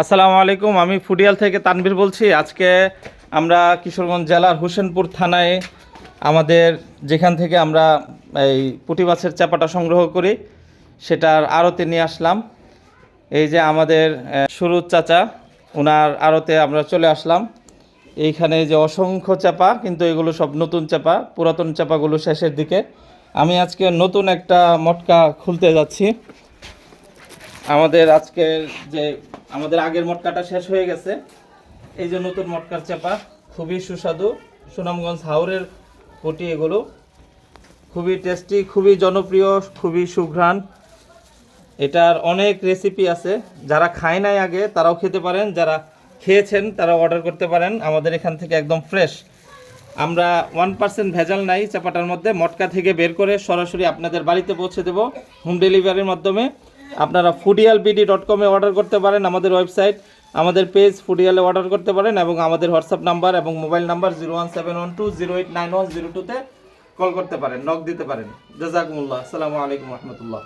আসসালামু আলাইকুম, আমি ফুডিয়াল থেকে তানভীর বলছি। আজকে আমরা কিশোরগঞ্জ জেলার হোসেনপুর থানায় আমাদের যেখান থেকে আমরা এই পুঁটি মাছের চাপাটা সংগ্রহ করি, সেটার আড়তে নিয়ে আসলাম। এই যে আমাদের সুরুজ চাচা ওনার আড়তে আমরা চলে আসলাম। এইখানে যে অসংখ্য চাপা, কিন্তু এগুলো সব নতুন চাপা, পুরাতন চাপাগুলো শেষের দিকে। আমি আজকে নতুন একটা মটকা খুলতে যাচ্ছি। আমাদের আজকের যে আমাদের আগের মটকাটা শেষ হয়ে গেছে। এই যে নতুন মটকার চাপা, খুবই সুস্বাদু। সুনামগঞ্জ হাওরের পটি এগুলো। খুবই টেস্টি খুবই জনপ্রিয়, খুবই সুঘ্রাণ। এটার অনেক রেসিপি আছে। যারা খায় নাই আগে, তারাও খেতে পারেন। যারা খেয়েছেন তারা অর্ডার করতে পারেন। আমাদের এখান থেকে একদম ফ্রেশ আমরা ওয়ান পার্সেন্ট ভেজাল নাই চাপাটার মধ্যে। মটকা থেকে বের করে সরাসরি আপনাদের বাড়িতে পৌঁছে দেব। হোম ডেলিভারির মাধ্যমে। আপনারা ফুডিয়াল বিডি ডট কমে অর্ডার করতে পারেন, আমাদের ওয়েবসাইট আমাদের পেজ ফুডিয়ালে অর্ডার করতে পারেন এবং আমাদের হোয়াটসঅ্যাপ নাম্বার এবং mobile number zero one seven one two zero eight nine one zero টুতে কল করতে পারেন নক দিতে পারেন। জাজাকুমুল্লাহ। আসসালামু আলাইকুম রহমতুল্লাহ।